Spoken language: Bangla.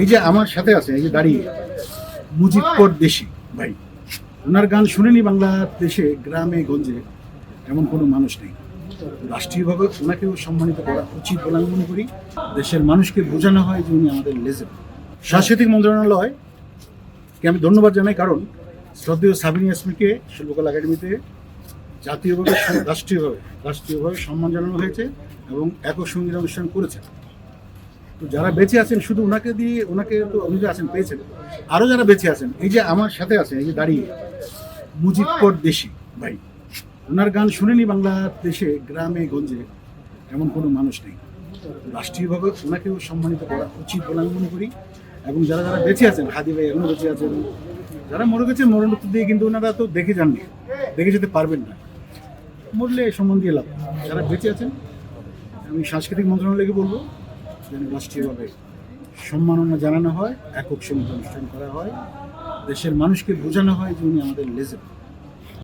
এই যে আমার সাথে আছে, এই যে দাঁড়িয়ে, মুজিব দেশি, ভাই। ওনার গান শুনেনি বাংলাদেশে, গ্রামে, গঞ্জে, এমন কোনো মানুষ নেই। রাষ্ট্রীয়ভাবে ওনাকেও সম্মানিত করা উচিত বলে আমি মনে করি। দেশের মানুষকে বোঝানো হয় যে উনি আমাদের লেজেন্ড সাংস্কৃতিক মন্ত্রণালয়কে আমি ধন্যবাদ জানাই, কারণ শ্রদ্ধেয় সাবিনী ইয়াসমিনকে শিল্পকলা একাডেমিতে জাতীয়ভাবে, রাষ্ট্রীয়ভাবে রাষ্ট্রীয়ভাবে সম্মান জানানো হয়েছে এবং একক সংগীত অনুষ্ঠান করেছেন। তো যারা বেঁচে আছেন, শুধু ওনাকে দিয়ে, ওনাকে তো উনি আছেন, পেয়েছেন। আরও যারা বেঁচে আছেন, এই যে আমার সাথে আছেন এই যে দাঁড়িয়ে মুজিব দেশি ভাই। ওনার গান শুনেনি বাংলাদেশে, গ্রামে, গঞ্জে, এমন কোনো মানুষ নেই। রাষ্ট্রীয়ভাবে ওনাকেও সম্মানিত করা উচিত বলে আমি মনে করি। এবং যারা যারা বেঁচে আছেন, হাদি ভাই এখনও বেঁচে আছেন, যারা মরে গেছে মরণোত্তর দিয়ে কিন্তু ওনারা তো দেখে যাননি, দেখে যেতে পারবেন না। মরলে সম্বন্ধে লাভ যারা বেঁচে আছেন, আমি সাংস্কৃতিক মন্ত্রণালয়কে বলব যেন রাষ্ট্রীয়ভাবে সম্মাননা জানানো হয়, একক সংগীত অনুষ্ঠান করা হয়। দেশের মানুষকে বোঝানো হয় যে উনি আমাদের লেজেন্ড।